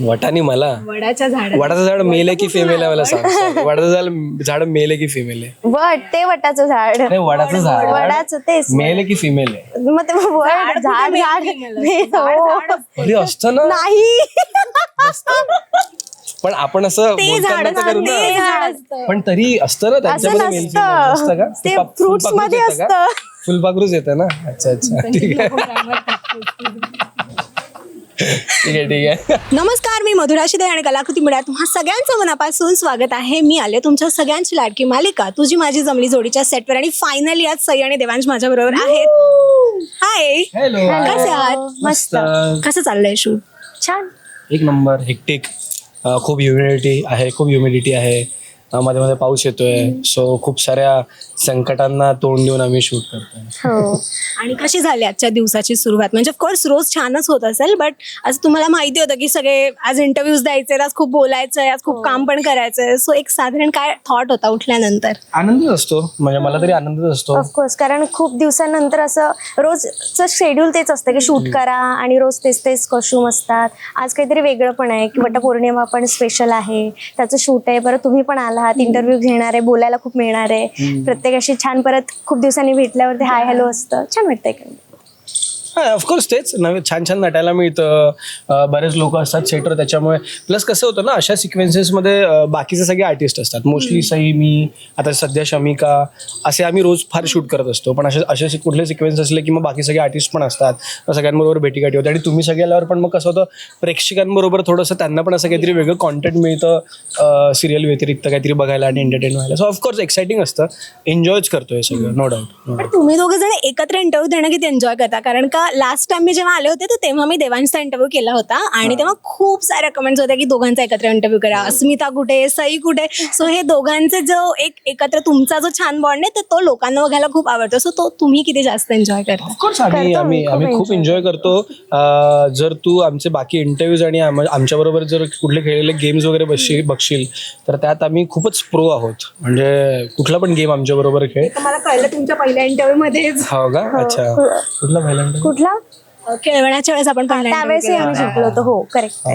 वटानी मला. वडाच्या झाड वडाचं झाड मेल आहे की फिमेल आहे मला सांग. वडाचं झाड झाड मेल आहे की फिमेल आहे? वड ते वटाचं झाड. नाही वडाचं झाड. वडाचं तेच. मेल आहे की फिमेल आहे? मग ते वड झाड झाड हो. अरे असतं ना. नाही. पण आपण असं बोलताना तर करू ते ना झाड पण तरी असतं ना त्यांच्यामध्ये मेल नसतं. female असतं का? ते फुलपा- fruits फुलपाखरूच मध्ये येतं का? असतं. फुलपाखरूच येतं ना? अच्छा अच्छा. ठीक आहे. ठीक आहे ठीक आहे. नमस्कार मी मधुरा शिदे आणि कलाकृती मिळा तुम्हा सगळ्यांचं मनापासून स्वागत आहे. मी आले तुमच्या सगळ्यांची लाडकी मालिका. तुझी माझी जमली जोडीच्या सेटवर आणि फायनली आज सई आणि देवांश माझ्या बरोबर आहेत. हाय हॅलो कसे आहात? मस्त. कसं चाललंय शूट छान. एक नंबर हेक्टिक खूप ह्युमिडिटी आहे खूप ह्युमिडिटी आहे. मध्ये मध्ये पाऊस येतोय. सो खूप साऱ्या संकटांना तोंड देऊन आम्ही शूट करतोय. हो. आणि कशी झाली आजच्या दिवसाची सुरुवात? म्हणजे ऑफकोर्स रोज छानच होत असेल बट आज तुम्हाला माहिती होतं की सगळे आज इंटरव्ह्यूज द्यायचे आज खूप बोलायचं आहे आज खूप काम पण करायचंय. सो एक साधारण काय थॉट होता उठल्यानंतर? आनंदच असतो. म्हणजे मला तरी आनंदच असतो. ऑफकोर्स कारण खूप दिवसानंतर असं रोजचं शेड्यूल तेच असतं की शूट करा आणि रोज तेच तेच कॉस्ट्युम असतात. आज काहीतरी वेगळं पण आहे. की वटपौर्णिमा पण स्पेशल आहे. त्याचं शूट आहे. परत तुम्ही पण आलात इंटरव्ह्यू घेणार आहे बोलायला खूप मिळणार. आहे प्रत्येकाशी छान परत खूप दिवसांनी भेटल्यावरती हाय हॅलो असतं. छान वाटतंय का? हा ऑफकोर्स तेच. नवीन छान छान नटायला मिळतं. अं, बरेच लोक असतात सेटर त्याच्यामुळे. प्लस कसं होतं ना अशा सिक्वेन्सेसमध्ये बाकीचे सगळे आर्टिस्ट असतात. मोस्टली सई मी आता सध्या शमिका असे आम्ही रोज फार शूट करत असतो. पण असे असे सि- कुठले सिक्वेन्स असले की मग बाकी सगळे आर्टिस्ट पण असतात. मग सगळ्यांबरोबर भेटीगाठी होते. आणि तुम्ही सगळे आल्यावर पण मग कसं होतं प्रेक्षकांबरोबर थोडंसं त्यांना पण असं काहीतरी वेगळं कॉन्टेंट मिळतं. सिरियल व्यतिरिक्त काहीतरी बघायला आणि एंटरटेन व्हायला. सो ऑफकोर्स एक्साइटिंग असतं. एन्जॉयच करतोय सगळं. नो डाऊट पण तुम्ही दोघं जण एकत्र इंटरव्ह्यू देणं किती एन्जॉय करता? कारण का लास्ट टाइम मी जेव्हा आले होते तर तेव्हा मी देवांशचा इंटरव्ह्यू केला होता. आणि तेव्हा खूप साऱ्या कमेंट्स होत्या की दोघांचा एकत्र इंटरव्ह्यू करा. अस्मिता कुठे सई कुठे सो हे दोघांचे जो एक एकत्र तुमचा जो छान बॉन्ड आहे तर तो लोकांना बघायला खूप आवडतो. सो तो तुम्ही किती जास्त एन्जॉय करता? ऑफकोर्स आम्ही खूप एन्जॉय करतो. जर तू आमचे बाकी इंटरव्ह्यूज आणि आम- आमच्याबरोबर जर कुठले खेळलेले गेम्स वगैरे बसशील बघशील तर त्यात आम्ही खूपच प्रो आहोत. म्हणजे कुठला पण गेम आमच्याबरोबर खेळ. मला कळलं तुमच्या पहिल्या इंटरव्ह्यू मध्येच. हो का? अच्छा. कुठला पहिला? कुठला? खेळवण्याच्या वेळेस आपण पहिला त्यावेळेस आम्ही शिकलो होतो. हो. करेक्ट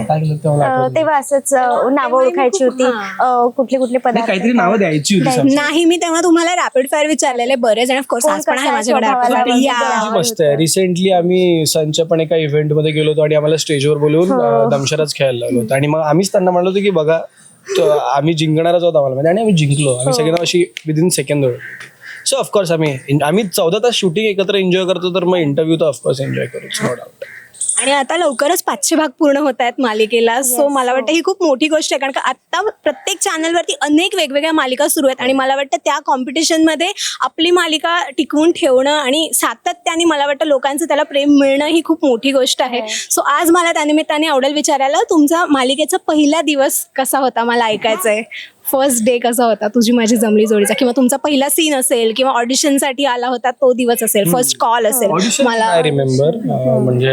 हा. तेव्हा असंच अं, नावं ओळखायची होती. अं, कुठले कुठले नाही, पदार्थ काहीतरी नावं द्यायची होती. नाही मी तेव्हा तुम्हाला रॅपिड फायर विचारलेले बरेच आणि ऑफकोर्स कोण आज पण आहे माझ्याकडे स्वभावाला rapid fire. वगैरे? या. मस्त आहे. रिसेंटली आम्ही सनच्या पण एका इव्हेंटमध्ये गेलो होतो आणि आम्हाला स्टेजवर बोलवून अं, दमशराच खेळायला लावलं होतं. आणि मग आम्हीच त्यांना म्हणलो होतो की बघा तो आम्ही जिंकणारच आहोत आम्हाला. माहिती आहे. आणि आम्ही जिंकलो. आम्ही सगळ्यांना अशी विदिन सेकंद सो ऑफकोर्स आम्ही आम्ही चौदा तास शूटिंग एकत्र एन्जॉय करतो तर मग इंटरव्ह्यू तर ऑफकोर्स एन्जॉय करूच नो डाऊट आणि आता लवकरच पाचशे भाग पूर्ण होत आहेत मालिकेला सो मला वाटतं ही खूप मोठी गोष्ट आहे कारण का आता प्रत्येक चॅनलवरती अनेक वेगवेगळ्या मालिका सुरू आहेत आणि मला वाटतं त्या कॉम्पिटिशनमध्ये आपली मालिका टिकवून ठेवणं आणि सातत्याने मला वाटतं लोकांचं त्याला प्रेम मिळणं ही खूप मोठी गोष्ट आहे. सो आज मला त्यानिमित्ताने आवडेल विचारायला तुमचा मालिकेचा पहिला दिवस कसा होता? मला ऐकायचं आहे फर्स्ट डे कसा होता? तुझी माझी जमली जोडीचा. किंवा तुमचा पहिला सीन असेल किंवा ऑडिशनसाठी आला होता तो दिवस असेल फर्स्ट कॉल असेल. ऑडिशन मला आय रिमेंबर म्हणजे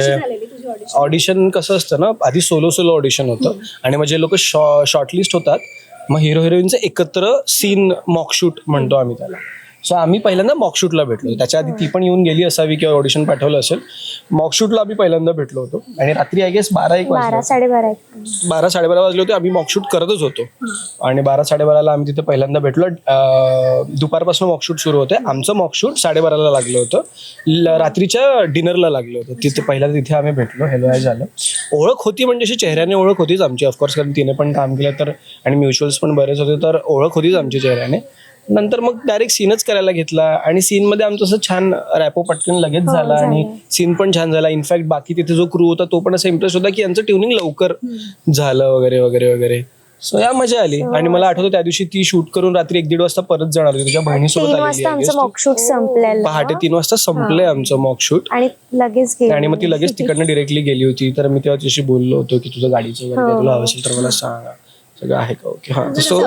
ऑडिशन कसं असतं ना आधी सोलो सोलो ऑडिशन होतं. आणि मग जे लोक शॉर्टलिस्ट होतात मग हिरो हिरोईनचं एकत्र सीन मॉकशूट म्हणतो आम्ही त्याला. सो आम्ही पहिल्यांदा मॉकशूटला भेटलो. त्याच्या आधी ती पण येऊन गेली असावी किंवा ऑडिशन पाठवलं असेल. मॉकशूटला आम्ही पहिल्यांदा भेटलो होतो. आणि रात्री आय गेस बारा एक वाजले. बारा साडेबारा एक. बारा साडेबारा वाजले होते. आम्ही मॉकशूट करतच होतो. आणि बारा साडेबाराला आम्ही तिथे पहिल्यांदा भेटलो. अं, दुपारपासून मॉकशूट सुरू होते. आमचं मॉकशूट साडेबाराला लागलं होतं. ल- रात्रीच्या डिनरला लागलं होतं. तिथे पहिल्यांदा तिथे आम्ही भेटलो. हेलो हाय झालं. ओळख होती म्हणजे अशी चेहऱ्याने ओळख होतीच आमची. ऑफकोर्स कारण तिने पण काम केलं तर आणि म्युच्युअल्स पण बरेच होते तर ओळख होतीच आमची चेहऱ्याने. नंतर मग डायरेक्ट सीनच करायला घेतला आणि सीनमध्ये आमचं असं छान रॅपो पटकन लगेच झाला आणि सीन पण छान झाला. इनफॅक्ट बाकी तिथे जो क्रू होता तो पण असं इम्प्रेस होता की यांचं ट्युनिंग लवकर झालं वगैरे वगैरे वगैरे. सो या मजा आली. आणि मला आठवतं त्या दिवशी ती शूट करून रात्री एक दीड वाजता परत जाणार होती. तुझ्या बहिणीसोबत तीन आलेली वाजता आहे आमचं मॉकशूट संपलेलं. पहाटे तीन वाजता संपलंय आमचं मॉक शूट आणि लगेच गेलो. आणि मग ती लगेच तिकडनं डिरेक्टली गेली होती. तर मी तेव्हा तिच्याशी बोललो होतो की तुझं गाडीचं वगैरे काय तुला हवं असेल तर मला सांगा. सगळं आहे का? ओके हा. सो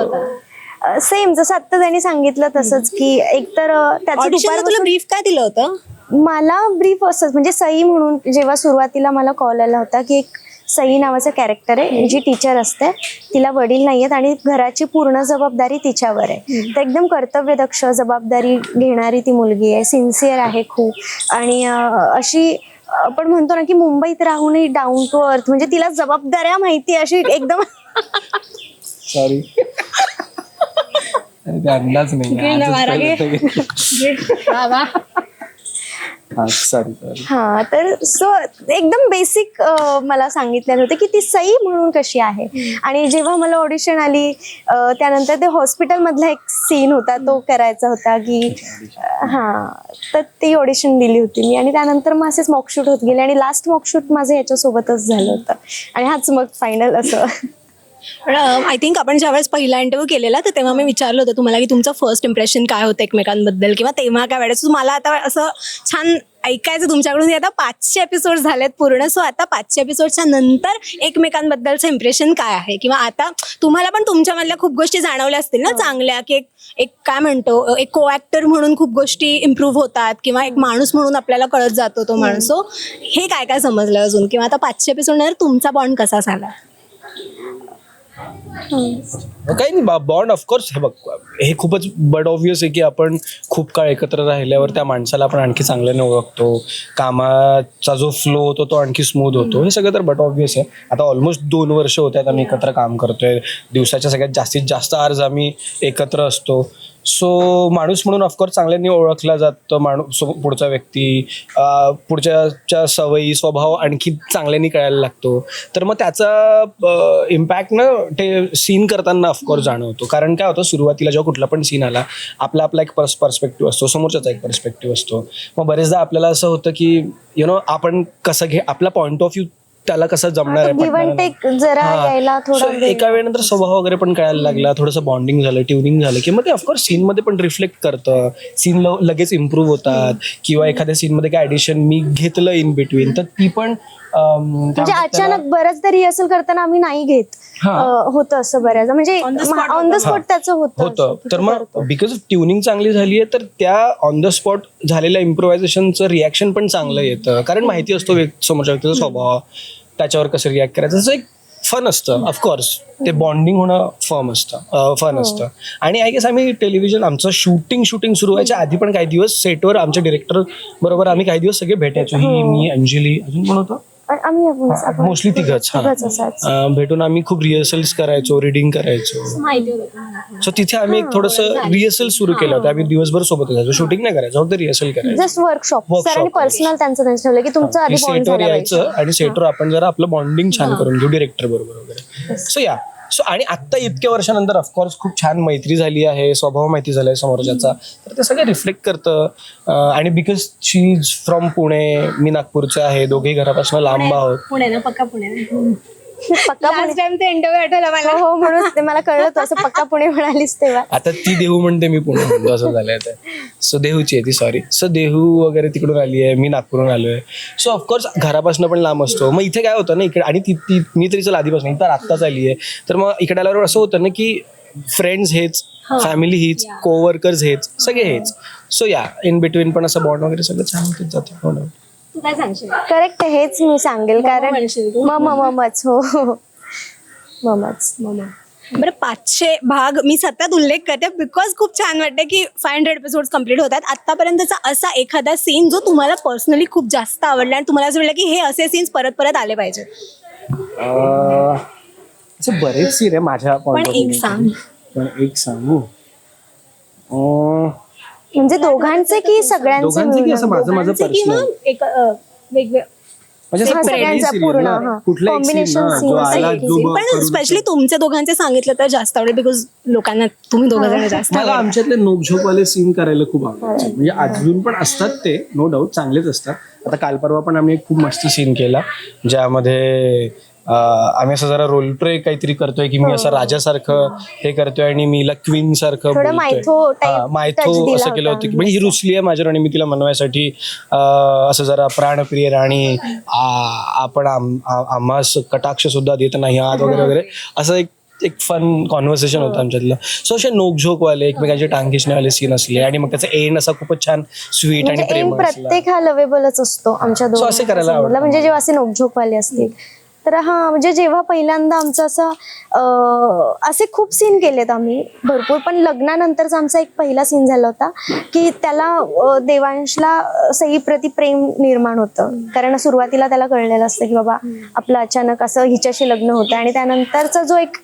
सेम जसं आता त्यांनी सांगितलं तसंच की एकतर त्याचं दुपारपासून ब्रीफ काय दिलं होतं? मला ब्रीफ असंच म्हणजे सई म्हणून जेव्हा सुरुवातीला मला कॉल आला होता की एक सई नावाचं कॅरेक्टर आहे जी टीचर असते तिला वडील नाही आहेत आणि घराची पूर्ण जबाबदारी तिच्यावर आहे. तर एकदम कर्तव्यदक्ष जबाबदारी घेणारी ती मुलगी आहे सिन्सिअर आहे खूप. आणि अं, अशी आपण म्हणतो ना की मुंबईत राहूनही डाऊन टू अर्थ म्हणजे तिला जबाबदाऱ्या माहिती अशी एकदम सॉरी अंदाज नाही सॉरी सॉरी हा तर सो एकदम बेसिक मला सांगितलेलं होतं की ती सई म्हणून कशी आहे. आणि जेव्हा मला ऑडिशन आली त्यानंतर ते हॉस्पिटल मधला एक सीन होता तो करायचा होता की हा तर ती ऑडिशन दिली होती मी. आणि त्यानंतर मग असेच मॉकशूट होत गेले. आणि लास्ट मॉकशूट माझं याच्यासोबतच झालं होतं. आणि हाच मग फायनल असं. आय थिंक आपण ज्यावेळेस पहिला इंटरव्ह्यू केलेला तर तेव्हा मी विचारलं होतं तुम्हाला की तुमचं फर्स्ट इम्प्रेशन काय होतं एकमेकांबद्दल? किंवा तेव्हा काय वाटायचं? मला आता असं छान ऐकायचं तुमच्याकडून की आता पाचशे एपिसोड झालेत पूर्ण. सो आता पाचशे एपिसोडच्या नंतर एकमेकांबद्दलचं इम्प्रेशन काय आहे? किंवा आता तुम्हाला पण तुमच्यामधल्या खूप गोष्टी जाणवल्या असतील ना चांगल्या की एक एक काय म्हणतो एक को ॲक्टर म्हणून खूप गोष्टी इम्प्रूव्ह होतात किंवा एक माणूस म्हणून आपल्याला कळत जातो तो माणूस. सो हे काय काय समजलं अजून? किंवा आता पाचशे एपिसोड नंतर तुमचा बॉन्ड कसा झाला? काही नाही बॉन्ड ऑफकोर्स हे बघ हे खूपच बड ऑब्विस आहे की आपण खूप काळ एकत्र राहिल्यावर त्या माणसाला आपण आणखी चांगल्याने ओळखतो. कामाचा जो फ्लो होतो तो आणखी स्मूथ होतो. हे सगळं तर बट ऑब्विस आहे. आता ऑलमोस्ट दोन वर्ष होत आहेत आम्ही एकत्र काम करतोय. दिवसाच्या सगळ्यात जास्तीत जास्त आर्ज आम्ही एकत्र असतो. सो माणूस म्हणून ऑफकोर्स चांगल्याने ओळखला जातो माणूस पुढचा व्यक्ती. पुढच्याच्या सवयी स्वभाव आणखी चांगल्याने कळायला लागतो. तर मग त्याचा इम्पॅक्ट ना ते सीन करताना ऑफकोर्स जाणवतो. कारण काय होतं सुरुवातीला जेव्हा कुठला पण सीन आला आपला आपला एक पर्स पर्स्पेक्टिव्ह असतो समोरच्याचा एक पर्स्पेक्टिव्ह असतो. मग बरेचदा आपल्याला असं होतं की यु नो आपण कसं घे आपला पॉईंट ऑफ व्ह्यू त्याला कसं जमणार आहे गिव्ह पटणार अँड नाही. टेक जरा हा. यायला थोडा So, एका वेळेनंतर स्वभाव वगैरे पण कळायला लागला थोडंसं बॉन्डिंग झालं ट्युनिंग झालं की मग ते ऑफकोर्स सीन मध्ये पण रिफ्लेक्ट करतं सीन लगेच इम्प्रूव्ह होतात किंवा एखाद्या सीन मध्ये काय ऍडिशन मी घेतलं इन बिटवीन तर ती पण म्हणजे अचानक बऱ्याचदा रिहर्सल करताना आम्ही नाही घेत. हा. होतं असं बऱ्याच म्हणजे ऑन द स्पॉट त्याचं होतं. होतं. असं तर तो मग. बिकॉज ट्युनिंग चांगली झाली आहे तर त्या ऑन द स्पॉट झालेल्या इम्प्रोव्हायझेशनचं रिॲक्शन पण चांगलं येतं. कारण माहिती असतो समोरच्या व्यक्तीचा स्वभाव. त्याच्यावर कसं रिॲक्ट करायचं? जसं एक फन असतं ऑफकोर्स ते बॉन्डिंग होणं फर्म असतं. फन असतं. आणि आय गेस आम्ही टेलिव्हिजन आमचं शूटिंग शूटिंग सुरू व्हायच्या आधी पण काही दिवस सेटवर आमच्या डिरेक्टर बरोबर आम्ही काही दिवस सगळे भेटायचो. ही. मी अंजली अजून कोण होतं? आम्ही आपण- मोस्टली हा. तिघंच असाच अं, भेटून आम्ही खूप रिहर्सल्स करायचो रिडिंग करायचो. माहिती होतं सो तिथे आम्ही एक थोडंसं रिहर्सल सुरू केलं होतं. आम्ही दिवसभर सोबत जायचो शूटिंग नाही करायचो फक्त रिहर्सल करायचो. Just workshop Workshop. सरांनी पर्सनल त्यांचं त्यांचं ठेवलं की तुमचं आधी बॉन्ड सेटवर झाला पाहिजे यायचं आणि सेटवर आपण जरा आपलं बॉन्डिंग छान करून घेऊ डिरेक्टर बरोबर वगैरे. सो या. सो आणि आता इतक्या वर्षानंतर ऑफकोर्स खूप छान मैत्री झाली आहे स्वभाव माहिती झालाय समोरच्याचा. तर ते सगळं रिफ्लेक्ट करतं. आणि because she is from Pune मी नागपूरचे आहे दोघेही घरापासून लांब आहोत. पुणे ना पक्का पुणे. पक्का पुणे लास्ट टाइम ते इंटरव्ह्यू आठवला मला. हो हो म्हणून ते मला कळलं होतं. असं पक्का पुणे म्हणालीस तेव्हा. आता ती देहू म्हणते मी पुणे म्हणतो असं झालंय तर सो देहूची आहे ती सॉरी सो देहू वगैरे तिकडून आली आहे मी नागपूरहून आलोय सो ऑफकोर्स घरापासून पण लांब असतो. मग इथे काय होतं ना इकडे आणि ती ती मी तरी चल आधीपासून इथं आत्ताच आली आहे. तर मग इकडे आल्यावर असं होतं ना की फ्रेंड्स हेच फॅमिली हीच कोवर्कर्स हेच सगळे हेच. सो या इन बिटवीन पण असं बॉन्ड वगैरे सगळं छान होत जातं हो तू काय सांगशील करेक्ट हेच मी सांगेल कारण म्हणशील तू? मम ममच हो. हो. ममच बरं पाचशे भाग मी सतत उल्लेख करते बिकॉज खूप छान वाटतं की फाय हंड्रेड एपिसोड कंप्लीट होतात. आतापर्यंतचा असा एखादा सीन जो तुम्हाला पर्सनली खूप जास्त आवडला आणि तुम्हाला असं वाटलं की हे असे सीन्स परत परत आले पाहिजे अं, असे बरेच सीन आहे माझ्या पण एक सांग. पण एक सांगू. अं, म्हणजे दोघांचे की सगळ्यांचे दोघांचं की असं माझं माझं दोघांचे किंवा पर्सनल एक अं, वेगवेगळे म्हणजे असं हा, सगळ्यांचा पूर्ण, ना, हा. कुठलाही एक scene Combination ना, scene जो असा आला एक जो scene. ब- पण करून- स्पेशली तुमचे दोघांचे सांगितलं तर जास्त आवडेल बिकॉज लोकांना तुम्ही दोघं जण जास्त मला. आमच्यातले नोकझोकवाले सीन करायला खूप आवडतात. म्हणजे अजून पण असतात ते नो डाऊट चांगलेच असतात. आता काल परवा पण आम्ही एक खूप मस्त सीन केला ज्यामध्ये आम्ही असं जरा रोल प्ले काहीतरी करतोय की मी असं राजासारखं हे करतोय आणि मीला क्वीन सारखं थोडं मायथो type हा, touch मायथो दिला असं केलं होता. होतं की म्हणजे ही रुसली आहे माझ्यावर आणि मी तिला मनवायसाठी अं, असं जरा प्राणप्रिय राणी आ- आपण आम- आ- आम्हास कटाक्ष सुद्धा देत नाही आहात वगैरे वगैरे. असं एक एक फन कॉन्व्हर्सेशन होतं आमच्यातलं. सो असे नोकझोकवाले एकमेकांचे टांग खिचण्यावाले सीन असले आणि मग त्याचा एंड असा खूपच छान स्वीट आणि म्हणजे एम प्रेम प्रत्येक हा लवेबलच असतो आमच्या So, असे करायला आवडतं. म्हणजे जेव्हा असे नोकझोकवाले असतील तर हा म्हणजे जेव्हा पहिल्यांदा आमचं असं असे खूप सीन केलेत आम्ही भरपूर. पण लग्नानंतरचा आमचा एक पहिला सीन झाला होता की त्याला देवांशला अं, सईप्रती प्रेम निर्माण होतं. कारण सुरुवातीला त्याला कळलेलं असतं की बाबा आपलं अचानक असं हिच्याशी लग्न होतं आणि त्यानंतरचा जो एक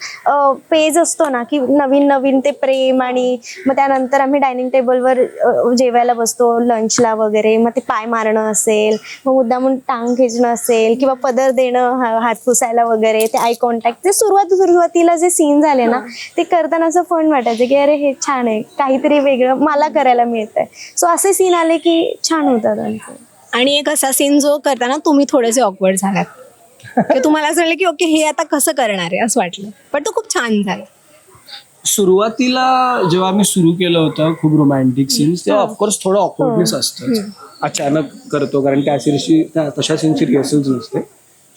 पेज असतो ना की नवीन नवीन ते प्रेम आणि मग त्यानंतर आम्ही डायनिंग टेबलवर जेवायला बसतो लंचला वगैरे. मग ते पाय मारणं असेल मग मुद्दामून टांग खेचणं असेल किंवा पदर देणं हा- हात पुसायला वगैरे ते आय कॉन्टॅक्ट ते सुरुवात सुरुवातीला जे सीन झाले ना ते करताना असं फन वाटायचं की अरे हे छान आहे काहीतरी वेगळं मला करायला मिळतंय. सो असे सीन आले की छान होतात आणि एक असा सीन जो करताना तुम्ही थोडेसे ऑकवर्ड झालात. की तुम्हाला असं वाटलं की ओके हे आता कसं करणार आहे असं वाटलं. पण तो खूप छान झाला. सुरुवातीला जेव्हा आम्ही सुरू केलं होतं खूप रोमॅन्टिक सीन्स तेव्हा ऑफकोर्स थोडं ऑकवर्डनेस असतं अचानक करतो कारण त्या सीन्सची तशा सीनची रिहर्सल्स नसते.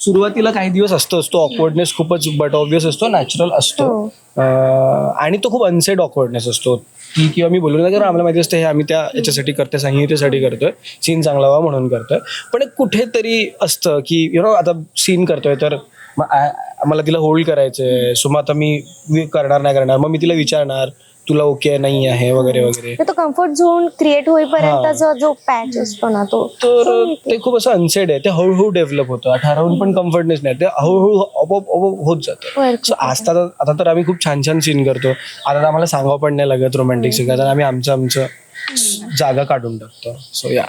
सुरुवातीला काही दिवस असतोच तो ऑकवर्डनेस खूपच बट ऑब्विस असतो नॅचरल असतो. अं, आणि तो खूप अनसेड ऑकवर्डनेस असतो. की किंवा मी बोललो ना कारण आम्हाला माहिती असतं हे आम्ही त्या याच्यासाठी करतोय संहितेसाठी करतोय. सीन चांगला व्हावा म्हणून करतोय. पण एक कुठेतरी असतं की यु नो आता सीन करतोय तर मला तिला होल्ड करायचंय. सो मग आता मी करणार नाही करणार. मग मी तिला विचारणार. तुला ओके नाही आहे वगैरे वगैरे. तर तो कम्फर्ट झोन क्रिएट होईपर्यंतचा जो पॅच असतो ना तो. तर ते खूप असं अनसेड आहे. ते हळूहळू डेव्हलप होतं. ठरवून पण कम्फर्टनेस नाही. ते हळूहळू आपोआप आपोआप होत जातं. सो आता तर आता तर आम्ही खूप छान छान सीन करतो. आता तर आम्हाला सांगावं पण नाही लागत रोमॅन्टिक सीन आम्ही आमचं आमचं जागा काढून टाकतो. सो या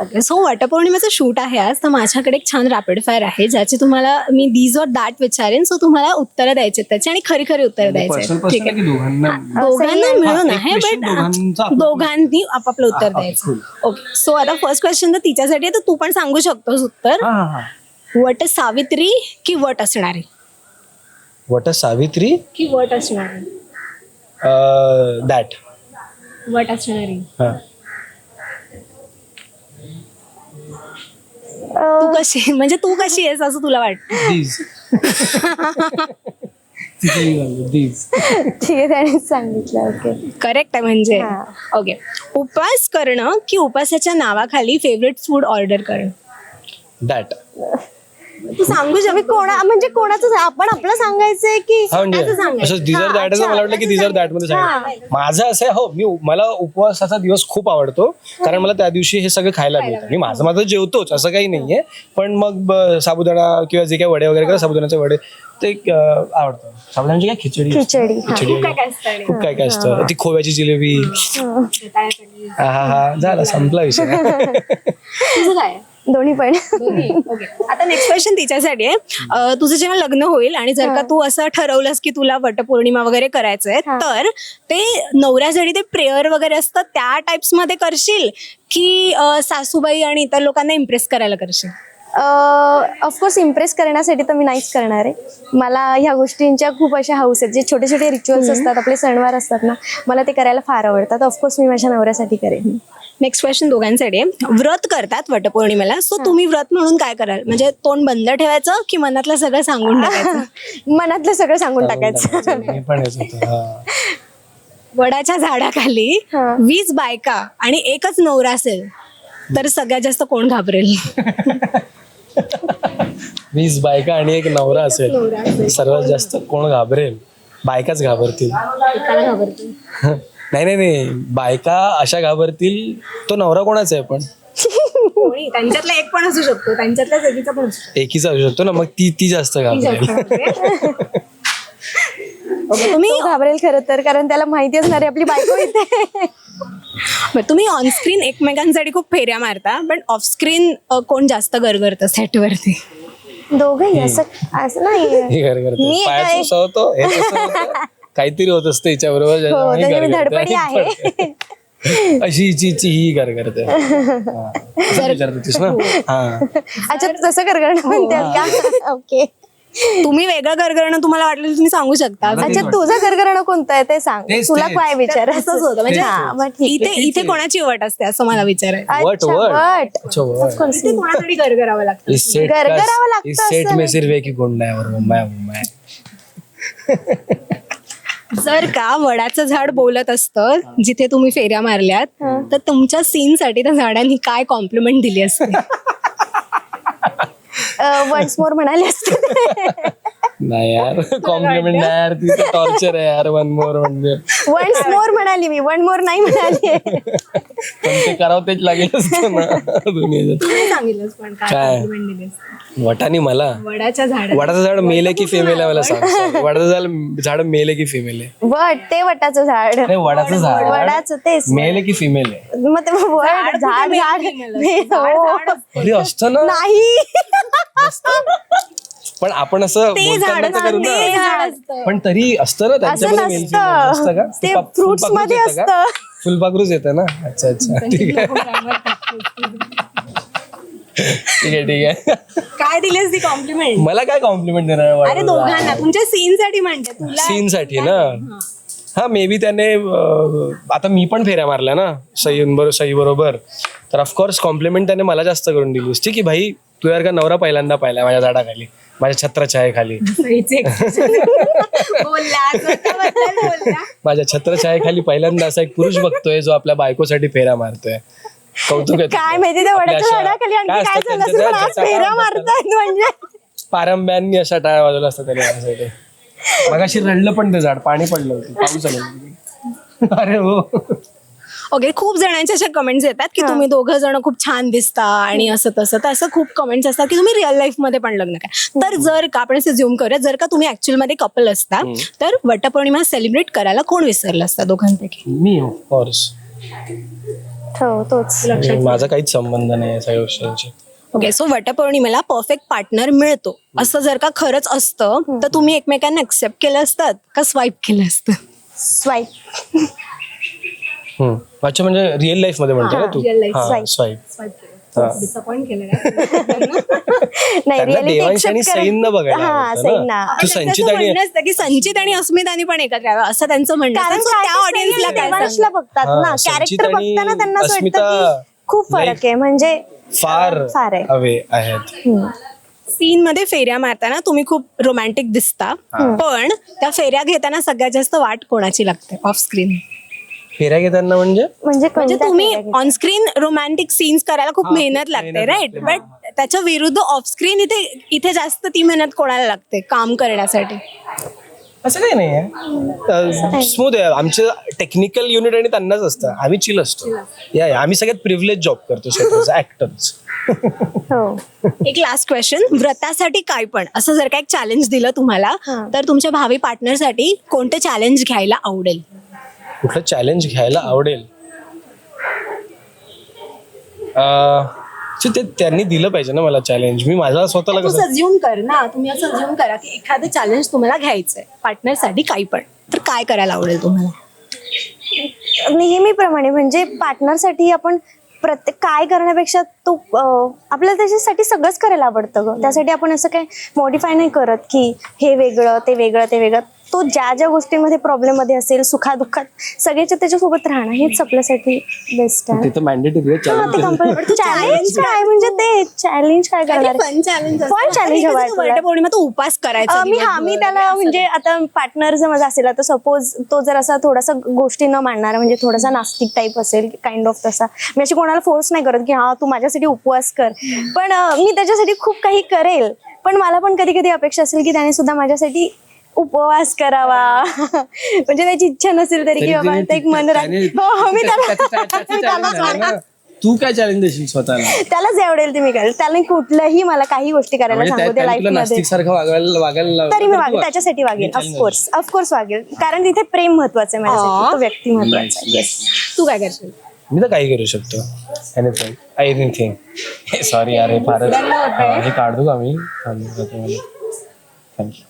ओके सो वटपौर्णिमेचं शूट आहे आज. तर माझ्याकडे एक छान रॅपिड फायर आहे ज्याची तुम्हाला मी दीज और दॅट विचारेन. सो तुम्हाला उत्तरं द्यायची त्याची आणि खरी खरी उत्तरं द्यायची पर्सनल आहेत. ठीक आहे. दोघांना दोघांना मिळून हा, आहे बट दोघांनी आपापलं उत्तर द्यायचं. ओके सो आता फर्स्ट क्वेश्चन तर तिच्यासाठी आहे तर तू पण सांगू शकतोस उत्तर. वट सावित्री की वट असणारी? वट सावित्री? की वट असणारी? दॅट वट असणारी. तू कशी म्हणजे तू कशी आहेस असं तुला वाटतं? ठीक आहे त्याने सांगितलं ओके. करेक्ट आहे म्हणजे. ओके उपास करणं की उपासाच्या नावाखाली फेवरेट फूड ऑर्डर करणं? दॅट तू सांगू मी कोणा म्हणजे कोणाचं आपण आपलं सांगायचंय की हा म्हणजे त्याचं सांगायचं. हा, दॅट अच्छा, मला वाटलं की डिझर दॅटमध्ये हा. सांगितलं माझं असं आहे हो मी मला उपवासाचा दिवस खूप आवडतो. कारण मला त्या दिवशी हे सगळं खायला मिळतं. मी माझं माझं जेवतोच असं काही नाहीये. पण मग ब- साबुदाणा किंवा जे काही वडे वगैरे करा साबुदाण्याचे वडे ते अं, आवडतं. साबुदाण्याची काय? खिचडी. खिचडी हा. खिचडी. काय काय असतं आणि? खूप काय काय असतं. ती खोव्याची जिलेबी. हा. हा. हा झाला संपला विषय. तुझं काय? दोन्ही पण. ओके आता नेक्स्ट क्वेश्चन तिच्यासाठी आहे. अं, तुझं जेव्हा लग्न होईल आणि जर का तू असं ठरवलंस की तुला वटपौर्णिमा वगैरे करायचंय. तर ते नवऱ्यासाठी ते प्रेयर वगैरे असतं त्या टाइप्समध्ये करशील की अं, सासूबाई आणि इतर लोकांना इम्प्रेस करायला करशील? ऑफकोर्स इम्प्रेस करण्यासाठी तर मी नाहीच करणार आहे. मला ह्या गोष्टींच्या खूप अशा हाऊस आहेत जे छोटे छोटे रिच्युअल्स असतात आपले सणवार असतात ना मला ते करायला फार आवडतात. ऑफकोर्स मी माझ्या नवऱ्यासाठी करेन. नेक्स्ट क्वेश्चन दोघांसाठी आहे. व्रत करतात वटपौर्णिमेला. सो तुम्ही व्रत म्हणून काय कराल? म्हणजे तोंड बंद ठेवायचं की मनातलं सगळं सांगून टाकायचं? मनातलं सगळं सांगून टाकायचं. मी पण हेच होतं हा. वडाच्या झाडाखाली हा. वीस बायका आणि एकच नवरा असेल तर सगळ्यात जास्त कोण घाबरेल? वीस बायका आणि एक नवरा असेल सर्वात जास्त कोण घाबरेल? बायकाच घाबरतील. नाही नाही नाही. बायका अशा घाबरतील तो नवरा कोणाचा आहे पण? कोणी? त्यांच्यातला एक पण असू शकतो. त्यांच्यातल्या सगळीचा पण असू एकीचा असू शकतो ना. मग ती ती जास्त घाबरेल. शकतो तुम्ही तो घाबरेल खरं तर कारण त्याला माहिती असणार आहे आपली बायको इथे. बरं, तुम्ही ऑनस्क्रीन एकमेकांसाठी खूप फेऱ्या मारता पण ऑफस्क्रीन कोण जास्त गरगरतं सेटवरती दोघंही असं असं नाही हे घर करते मी हे. काहीतरी होत असतं हिच्या बरोबर हो धडपडी आहे. अशी हिची हिची ही घर करते. हा. असं ना? हा. अच्छा तसं करगरण म्हणतात का? ओके. तुम्ही वेगळं गरगरणं तुम्हाला वाटलं तर तुम्ही सांगू शकता. अच्छा तुझं करगरण कोणतं आहे ते सांग. तेच, तुला तेच. काय विचार होतं. म्हणजे हा, मग ठीक इथे इथे कोणाची वट असते असं मला विचारायचं वट अच्छा, वट. वट. अच्छा वट. इथे कोणासाठी गरगरावं लागतं? इस सेट का- गरगरावं लागतं इस सेट असं. में सिर्फ एक ही गुंडा है और वो मैं हूँ मैं जर का वडाचं झाड बोलत असतं जिथे तुम्ही फेऱ्या मारल्यात तर तुमच्या सीन साठी त्या झाडांनी काय कॉम्प्लिमेंट दिली असते? वन्स मोर म्हणाले असते. नाही यार कॉम्प्लिमेंट नाही यार तिचं टॉर्चर आहे यार वन मोर म्हणजे. वन्स मोर म्हणाली मी वन मोर नाही म्हणाली. पण ते करावं तेच लागेल असतं ना दुनियेचं. तुम्ही सांगितलंच पण काय काय? compliment दिलीस? वटाने मला? वडाच्या झाड वडाचं झाड मेल आहे की फिमेल आहे मला सांग. वडाचं झाड झाड मेल आहे की फिमेल आहे? वट ते वटाचं झाड. नाही वडाचं झाड. वडाचं तेच. मेल आहे की फिमेल आहे? मग ते वड झाड झाड हो. अरे असतं ना. नाही. पण आपण असं ते झाड बोलताना तर करू ते ना झाड असतं पण तरी असतं ना त्यांच्यामध्ये नसतं. असतं का? ते फुलपा- fruits फुलपाखरूच मध्ये येतं का? असतं. फुलपाखरूच येतं ना? अच्छा अच्छा. ठीक आहे. ठीक आहे ठीक आहे. काय दिलेस ती कॉम्प्लिमेंट मला काय कॉम्प्लिमेंट देणार अरे दोघांना. तुमच्या सीन साठी म्हणते. तुला सीन साठी ना? हा. मे बी त्याने अं, आता मी पण फेऱ्या मारल्या ना सई बरोबर सई बरोबर. तर ऑफकोर्स कॉम्प्लिमेंट त्याने मला जास्त करून दिली. असती की भाई तू यार का नवरा पहिल्यांदा पाहिलाय माझ्या झाडाखाली? माझ्या छत्रछायेखाली. माझ्या छत्रछायेखाली पहिल्यांदा असा एक पुरुष बघतोय जो आपल्या बायकोसाठी फेऱ्या मारतोय. कौतुक आहे काय तुझं. माहिती त्या आपल्या वडाच्या अशा- झाडाखाली आणखी काय काय असतं झालं? असेल त्यांच्या पण आज त्या- फेरा त्या- मारतायत म्हणजे. पारंब्यांनी अशा टाळ्या वाजवल्या असतात त्याने माझ्यासाठी. मगाशी रडलं पण ते झाड पाणी पडलं होतं. पाऊस आला. अरे हो. ओके खूप जणांच्या अशा कमेंट्स येतात की तुम्ही दोघं जण खूप छान दिसता आणि असं तसं. तर असं खूप कमेंट्स असतात की तुम्ही रिअल लाईफमध्ये पण लग्न करा. तर जर का आपण झूम करूया जर का तुम्ही ऍक्च्युअलमध्ये कपल असता तर वटपौर्णिमा सेलिब्रेट करायला कोण विसरलं असता दोघांपैकी? मी ऑफकोर्स हो तोच. माझा काहीच संबंध नाही या सगळ्या गोष्टींशी. ओके सो वटपौर्णिमेला परफेक्ट पार्टनर मिळतो. असं जर का खरंच असतं तर तुम्ही एकमेकांना एक्सेप्ट केलं असतात का स्वाईप केलं असतं? स्वाईप हम्म. अच्छा म्हणजे रिअल लाईफमध्ये म्हणते ना तू? real life, हा swipe. स्वाईप डिसअपॉइंट केलं. नाही. त्यांना रिअलिटी देवांशी आणि एक्सेप्ट सईंना बघायला हा आवडतं ना. संचित आणि म्हणणं असतं की संचित आणि अस्मितानी पण एकत्र यावं असं त्यांचं म्हणणं कारण असतं. So त्या ऑडियन्सला काय बघतात हा, ना. संचित कॅरेक्टर आणि बघताना त्यांना असं वाटतं अस्मिता की खूप फरक आहे. म्हणजे फार फार आहे. हवे आहेत. हम्म. सीन मध्ये फेऱ्या मारताना तुम्ही खूप रोमॅन्टिक दिसता पण त्या फेऱ्या घेताना सगळ्यात जास्त वाट कोणाची लागते? ऑफ स्क्रीन फेऱ्या घेताना म्हणजे? म्हणजे म्हणजे कोणत्या तुम्ही फेऱ्या घेतात? ऑन स्क्रीन रोमॅन्टिक सीन्स करायला खूप मेहनत लागते मेहनत राईट लागते, बट त्याच्या विरुद्ध ऑफ स्क्रीन इथे इथे जास्त ती मेहनत कोणाला लागते काम करण्यासाठी? असं काही नाही. स्मूथ आहे. आमचं टेक्निकल युनिट आणि त्यांनाच असतं. आम्ही चिल असतो. या या, आम्ही सगळ्यात प्रिव्हिलेज जॉब करतो ऍक्टर्स हो. एक लास्ट क्वेश्चन व्रतासाठी काय पण असं जर का एक चॅलेंज दिलं तुम्हाला हा. तर तुमच्या भावी पार्टनरसाठी कोणतं चॅलेंज घ्यायला आवडेल? कुठलं चॅलेंज घ्यायला आवडेल? ते त्यांनी दिलं पाहिजे ना मला चॅलेंज मी माझा स्वतःला तू कसं सज्यूम कर ना. तुम्ही असं सज्यूम करा की एखादं चॅलेंज तुम्हाला घ्यायचंय. पार्टनरसाठी काही पण. तर काय करायला आवडेल तुम्हाला? नेहमीप्रमाणे म्हणजे पार्टनरसाठी आपण प्रत्येक काय करण्यापेक्षा तो अं, आपल्याला त्याच्यासाठी सगळंच करायला आवडतं ग. त्यासाठी आपण असं काही मॉडिफाय नाही करत की हे वेगळं ते वेगळं ते वेगळं. तो ज्या ज्या गोष्टींमध्ये प्रॉब्लेममध्ये असेल सुखादुःखात सगळ्याच्या त्याच्यासोबत राहणं हेच आपल्यासाठी बेस्ट आहे. ते मॅन्डेटरी चॅलेंज काय? म्हणजे ते चॅलेंज काय करणार? फन चॅलेंज तुला. पौर्णिमा तो उपास करायचा मी हा मी त्याला म्हणजे आता पार्टनर जर माझा असेल आता सपोज तो जर असा थोडासा गोष्टी न मांडणारा म्हणजे थोडासा नास्तिक टाईप असेल काइंड ऑफ तसा. मी अशी कोणाला फोर्स नाही करत की हा तू माझ्यासाठी उपवास कर. पण मी त्याच्यासाठी खूप काही करेल. पण मला पण कधी कधी अपेक्षा असेल की त्याने सुद्धा माझ्यासाठी उपवास करावा. म्हणजे त्याची इच्छा नसेल तरी की बाबा आता एक मन राख- हो, हो, मी त्याला मी त्यालाच म्हणेन. तू काय चॅलेंज देशील स्वतःला? त्यालाच आवडेल ते मी करेल. त्याला कुठलंही मला काही गोष्टी करायला म्हणजे सांगू दे त्याने लाईफ तुला मध्ये. नास्तिक सारखं वागायला वागायला लावलं तरी मी तर वागेल वाग. त्याच्यासाठी वागेल. challenge ऑफकोर्स ऑफकोर्स वागेल. कारण तिथे प्रेम महत्वाचं आहे माझ्यासाठी. तो व्यक्ती महत्त्वाचा आहे. तू काय करशील? मी तर काही करू शकतो. एनिथिंग एनिथिंग सॉरी हे फारच हा, हे काढू का मी? थँक्यू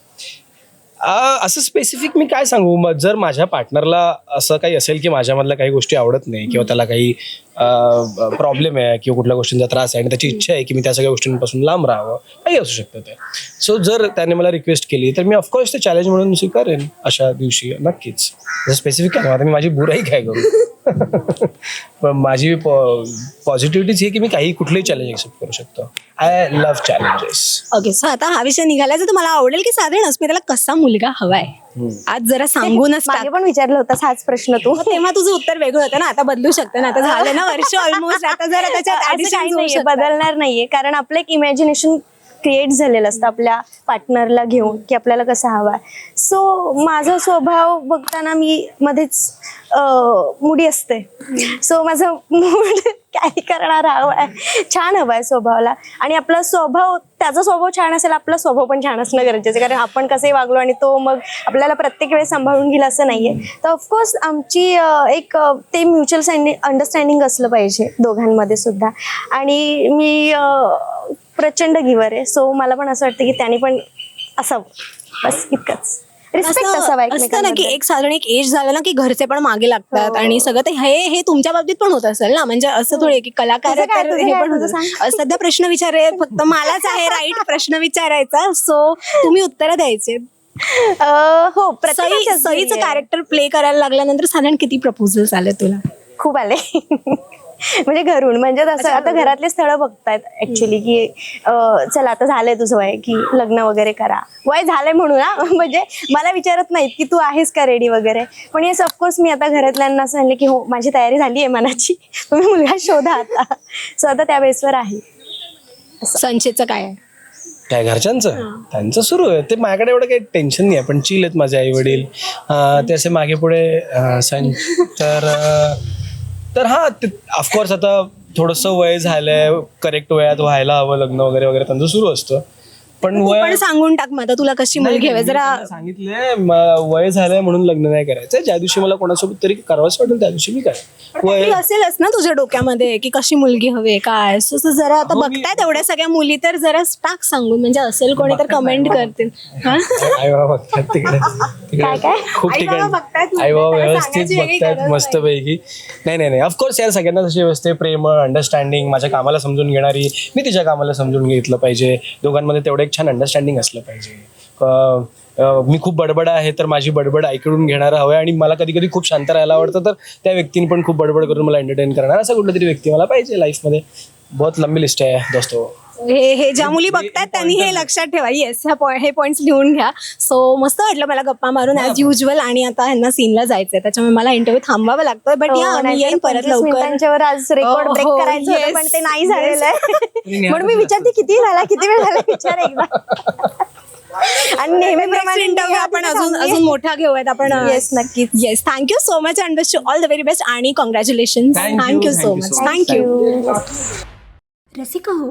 असं स्पेसिफिक मी काय सांगू? मग जर माझ्या पार्टनरला असं काही असेल की माझ्यामधल्या काही गोष्टी आवडत नाही किंवा त्याला काही प्रॉब्लेम आहे किंवा कुठल्या गोष्टींचा त्रास आहे आणि त्याची इच्छा आहे की मी त्या सगळ्या गोष्टींपासून लांब राहावं काही असू शकतं ते. सो जर त्याने मला रिक्वेस्ट केली तर मी ऑफकोर्स ते चॅलेंज म्हणून स्वीकारेन अशा दिवशी नक्कीच. स्पेसिफिक काय आता मी माझी बुराई काय करू? पण माझी पॉझिटिव्हिटीच ही आहे की मी काही कुठलेही चॅलेंज एक्सेप्ट करू शकतो. I love challenges okay so आता हा विषय निघाला तर मला आवडेल की साधारण अस्मिताला कसा मुलगा हवाय? आज जरा सांगूनच मागे. पण विचारलं होतास हाच प्रश्न तू. मग तेव्हा तुझं उत्तर वेगळं होतं ना. आता बदलू शकतं ना. आता झालं ना वर्ष ऑलमोस्ट आता जरा त्याच्यात. बदलणार नाहीये. कारण आपलं एक इमॅजिनेशन क्रिएट झालेलं असतं आपल्या पार्टनरला घेऊन की आपल्याला कसं हवा आहे सो माझा स्वभाव बघताना मी मध्येच मुडी असते. सो माझं मूड काय करणार हवं आहे छान हवं आहे स्वभावाला. आणि आपला स्वभाव त्याचा स्वभाव छान असेल आपला स्वभाव पण छान असणं गरजेचं आहे. कारण आपण कसंही वागलो आणि तो मग आपल्याला प्रत्येक वेळेस सांभाळून घेईल असं नाहीये. तर ऑफकोर्स आमची एक ते म्युच्युअल अंडरस्टँडिंग असलं पाहिजे दोघांमध्ये सुद्धा. आणि मी प्रचंड गिवर आहे. सो मला पण असं वाटतं की त्याने पण असावं. बस इतकंच. रिस्पेक्ट असं असावा असतं ना की. एक साधारण एक एज झालं ना की घरचे पण मागे लागतात हो. आणि सगळं ते हे हे तुमच्या बाबतीत पण होत असेल ना म्हणजे असं थोडे की कलाकार तुझं काय, तर तुझं हे काय, पण तुझं होतं. सांग. अं, सध्या प्रश्न विचारे फक्त मलाच आहे राईट प्रश्न विचारायचा सो तुम्ही उत्तरं द्यायचे अं, हो सई प्रत्येकाच्याच सईचं आहे. कॅरेक्टर प्ले करायला लागल्यानंतर साधारण किती प्रपोजल्स आले तुला खूप आले म्हणजे घरून म्हणजे तसं आता घरातले स्थळं बघतायत ऍक्च्युली की चला आता झालंय तुझं वय की लग्न वगैरे करा. वय झालंय म्हणून ना म्हणजे मला विचारत नाहीत की तू आहेस का रेडी वगैरे. पण येस ऑफकोर्स मी आता घरातल्यांना असं सांगितलं की हो माझी तयारी झाली आहे मनाची. तुम्ही मुलगा शोधा आता. सो आता त्या बेसवर आहे. संचितचं काय आहे? काय घरच्यांचं? त्यांचं सुरू आहे. ते माझ्याकडे एवढं काही टेन्शन नाही आहे पण चिल आहेत माझे आई वडील ते असे मागे पुढे सं तर तर हा ऑफकोर्स आता थोडंसं वय झालंय करेक्ट वयात व्हायला हवं लग्न वगैरे वगैरे त्यांचं सुरू असतं. पण तू वय पण सांगून टाक मग. आता तुला कशी मुलगी हवी जरा सांगितलंय म- वय झालंय म्हणून लग्न नाही करायचं ज्या दिवशी मला कोणासोबत तरी करावंच वाटेल त्या दिवशी मी काय वय काहीतरी असेलच ना तुझ्या डोक्यामध्ये की कशी मुलगी हवी काय? जरा आता बघतायत एवढ्या सगळ्या मुली तर जरा टाक सांगून. म्हणजे असेल कोणी तर कमेंट करतील. हा? आई बाबा बघतात तिकडे. तिकडे काय? खूप आई बाबा बघतायत म्हणजे आई बाबा त्यांना व्यवस्थित सांगायची वेगळी गरज मस्त पैकी नाही नाही नाही. ऑफकोर्स यार सगळ्यांना तशी प्रेम अंडरस्टँडिंग माझ्या कामाला समजून घेणारी मी तिच्या कामाला समजून घेतलं पाहिजे. दोघांमध्ये तेवढं एक छान अंडरस्टँडिंग असलं पाहिजे. मी खूप बडबड आहे तर माझी बडबड ऐकडून घेणार हवं आणि मला कधी कधी खूप शांत राहायला आवडतं तर त्या व्यक्तीने पण खूप बडबड करून मला एंटरटेन करणार. असं कुठलं तरी व्यक्ती मला पाहिजे लाईफमध्ये बहुत लंबी लिस्ट आहे दोस्तो. हे हे ज्या मुली बघतायत त्यांनी हे लक्षात ठेवा. येस ह्या पॉइंट हे पॉइंट्स लिहून घ्या. सो मस्त वाटलं मला गप्पा मारून ऍज युजल आणि आता ह्यांना सीनला जायचंय. त्याच्यामुळे मला इंटरव्ह्यू थांबावं लागतोय बट हो, या येईन परत 25 लवकर. आज रेकॉर्ड हो, ब्रेक हो, करायचं होतं yes, पण ते नाही. झालेलं आहे. म्हणून मी विचारते किती झाला किती वेळ झाला? विचार एकदा. आणि नेहमीप्रमाणे इंटरव्ह्यू आपण अजून अजून मोठा घेऊयात आपण Yes, नक्कीच. Yes thank you so much and best all the very best आणि congratulation Thank you, thank you thank so much much. Thank you Rasika हो